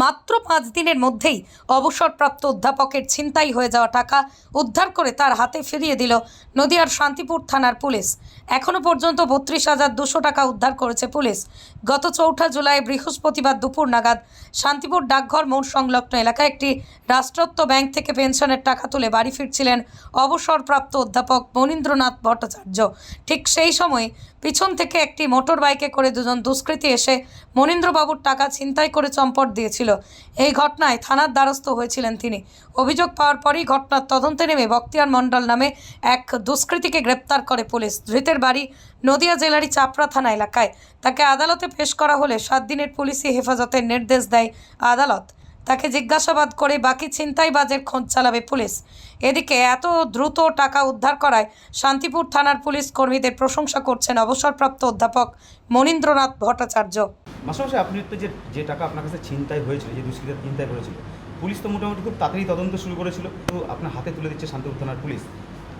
মাত্র পাঁচ দিনের মধ্যেই অবসরপ্রাপ্ত অধ্যাপকের ছিনতাই হয়ে যাওয়া টাকা উদ্ধার করে তার হাতে ফিরিয়ে দিল নদিয়ার শান্তিপুর থানার পুলিশ। এখনও পর্যন্ত বত্রিশ হাজার দুশো টাকা উদ্ধার করেছে পুলিশ। গত চৌঠা জুলাই বৃহস্পতিবার দুপুর নাগাদ শান্তিপুর ডাকঘর মোড় সংলগ্ন এলাকায় একটি রাষ্ট্রত্ব ব্যাংক থেকে পেনশনের টাকা তুলে বাড়ি ফিরছিলেন অবসরপ্রাপ্ত অধ্যাপক মনীন্দ্রনাথ ভট্টাচার্য। ঠিক সেই সময় পিছন থেকে একটি মোটর বাইকে করে দুজন দুষ্কৃতী এসে মনীন্দ্রবাবুর টাকা ছিনতাই করে চম্পট দিয়েছিল এই ঘটনায় থানার দ্বারস্থ হয়েছিলেন তিনি। অভিযোগ পাওয়ার পরই ঘটনার তদন্তে নেমে বক্তিয়ার মণ্ডল নামে এক দুষ্কৃতীকে গ্রেপ্তার করে পুলিশ। ধৃতের বাড়ি নদিয়া জেলারই চাপড়া থানা এলাকায়। তাকে আদালতে পেশ করা হলে সাত দিনের পুলিশি হেফাজতের নির্দেশ দেয় আদালত। তাকে জিজ্ঞাসাবাদ করে বাকি ছিনতাইবাজের খোঁজ চালাবে পুলিশ। এদিকে এত দ্রুত টাকা উদ্ধার করায় শান্তিপুর থানার পুলিশ কর্মীদের প্রশংসা করছেন অবসরপ্রাপ্ত অধ্যাপক মনীন্দ্রনাথ ভট্টাচার্য। মাসামশাই আপনি তো যে যে টাকা আপনার কাছে ছিনতাই হয়েছিল, যে দুষ্কৃতীরা ছিনতাই করেছিল, পুলিশ তো মোটামুটি খুব তাড়াতাড়ি তদন্ত শুরু করেছিল তো আপনার হাতে তুলে দিচ্ছে শান্তিপুর থানার পুলিশ।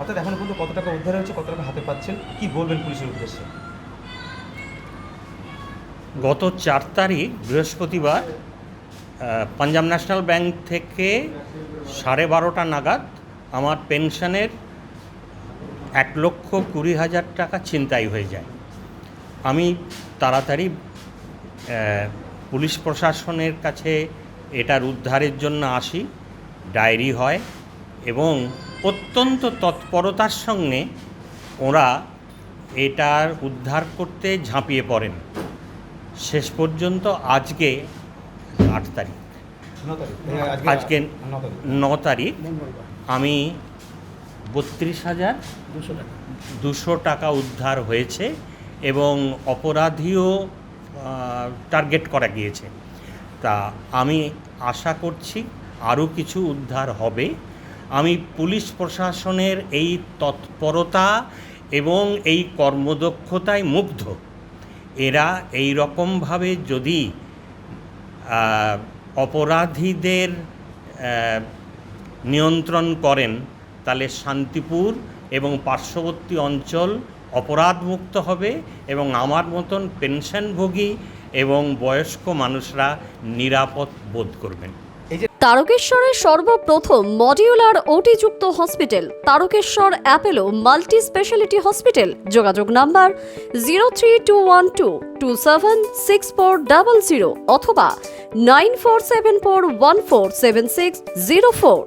অর্থাৎ এখনও পর্যন্ত কত টাকা উদ্ধার হয়েছে, কত টাকা হাতে পাচ্ছেন, কি বলবেন পুলিশের উদ্দেশ্যে? গত চার তারিখ, বৃহস্পতিবার পাঞ্জাব ন্যাশনাল ব্যাংক থেকে সাড়ে বারোটা নাগাদ আমার পেনশনের এক লক্ষ কুড়ি হাজার টাকা ছিনতাই হয়ে যায়। আমি তাড়াতাড়ি পুলিশ প্রশাসনের কাছে এটার উদ্ধারের জন্য আসি ডায়েরি হয় এবং অত্যন্ত তৎপরতার সঙ্গে ওরা এটার উদ্ধার করতে ঝাঁপিয়ে পড়েন। শেষ পর্যন্ত আজকে আট তারিখ। আজকে ন তারিখ। আমি বত্রিশ হাজার দুশো টাকা উদ্ধার হয়েছে এবং অপরাধীও টার্গেট করা গিয়েছে। তা আমি আশা করছি আরও কিছু উদ্ধার হবে। আমি পুলিশ প্রশাসনের এই তৎপরতা এবং এই কর্মদক্ষতায় মুগ্ধ। এরা এই রকমভাবে যদি অপরাধীদের নিয়ন্ত্রণ করেন, তাহলে শান্তিপুর এবং পার্শ্ববর্তী অঞ্চল অপরাধমুক্ত হবে এবং আমার মতন পেনশনভোগী এবং বয়স্ক মানুষরা নিরাপদ বোধ করবেন। তারকেশ্বরের সর্বপ্রথম modular ওটিযুক্ত hospital Tarakeswar Apollo multi speciality hospital যোগাযোগ number zero three two one two two seven six four double zero অথবা nine four seven four one four seven six zero four.